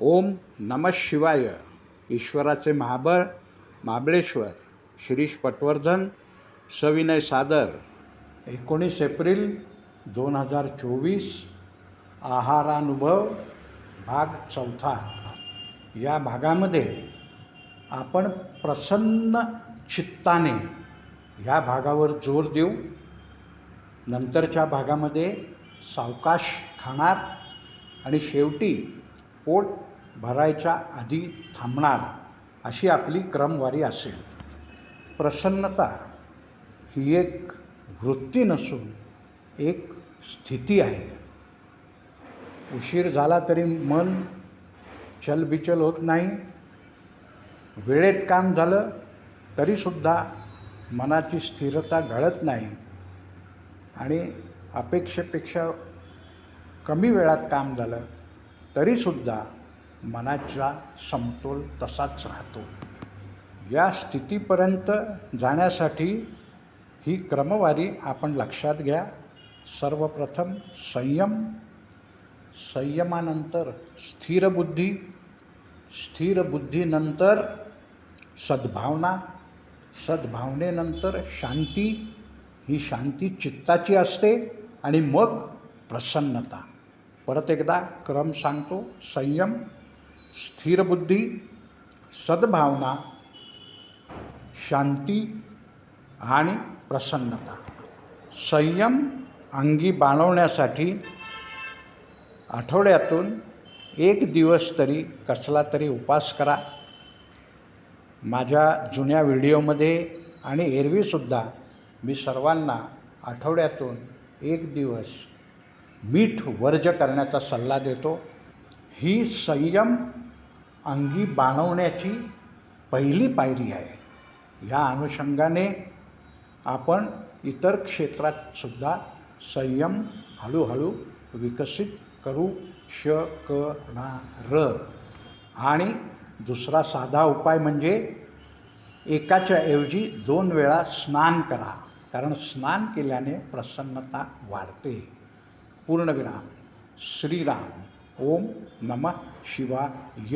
ओम नम शिवाय. ईश्वराचे महाबळ महाबळेश्वर. शिरीष पटवर्धन सविनय सादर. एकोणीस एप्रिल दोन हजार चोवीस आहारानुभव भाग चौथा. या भागामध्ये आपण प्रसन्न चित्ताने ह्या भागावर जोर देऊ. नंतरच्या भागामध्ये सावकाश खाणार आणि शेवटी पोट भरायच्या आधी थांबणार अशी आपली क्रमवारी असेल. प्रसन्नता ही एक वृत्ती नसून एक स्थिती आहे. उशीर झाला तरी मन चलबिचल होत नाही. वेळेत काम झालं तरीसुद्धा मनाची स्थिरता ढळत नाही आणि अपेक्षेपेक्षा कमी वेळात काम झालं तरीसुद्धा मनाचा समतोल तसाच राहतो. या स्थितीपर्यंत जाण्यासाठी ही क्रमवारी आपण लक्षात घ्या. सर्वप्रथम संयम संयमानंतर स्थिर बुद्धी स्थिर बुद्धीनंतर सद्भावना सद्भावनेनंतर शांती. ही शांती चित्ताची असते आणि मग प्रसन्नता. परत एकदा क्रम सांगतो. संयम स्थिर बुद्धी सद्भावना शांती आणि प्रसन्नता. संयम अंगी बाणवण्यासाठी आठवड्यातून एक दिवस तरी कसला तरी उपास करा. माझ्या जुन्या व्हिडिओमध्ये आणि एरवीसुद्धा मी सर्वांना आठवड्यातून एक दिवस मीठ वर्ज करण्याचा सल्ला देतो. ही संयम अंगी बाणवण्याची पहिली पायरी आहे. या अनुषंगाने आपण इतर क्षेत्रात सुद्धा संयम हळूहळू विकसित करू शकणार. आणि दुसरा साधा उपाय म्हणजे एकाच्या ऐवजी दोन वेळा स्नान करा. कारण स्नान केल्याने प्रसन्नता वाढते. पूर्णविराम श्रीराम ओम नम शिवाय.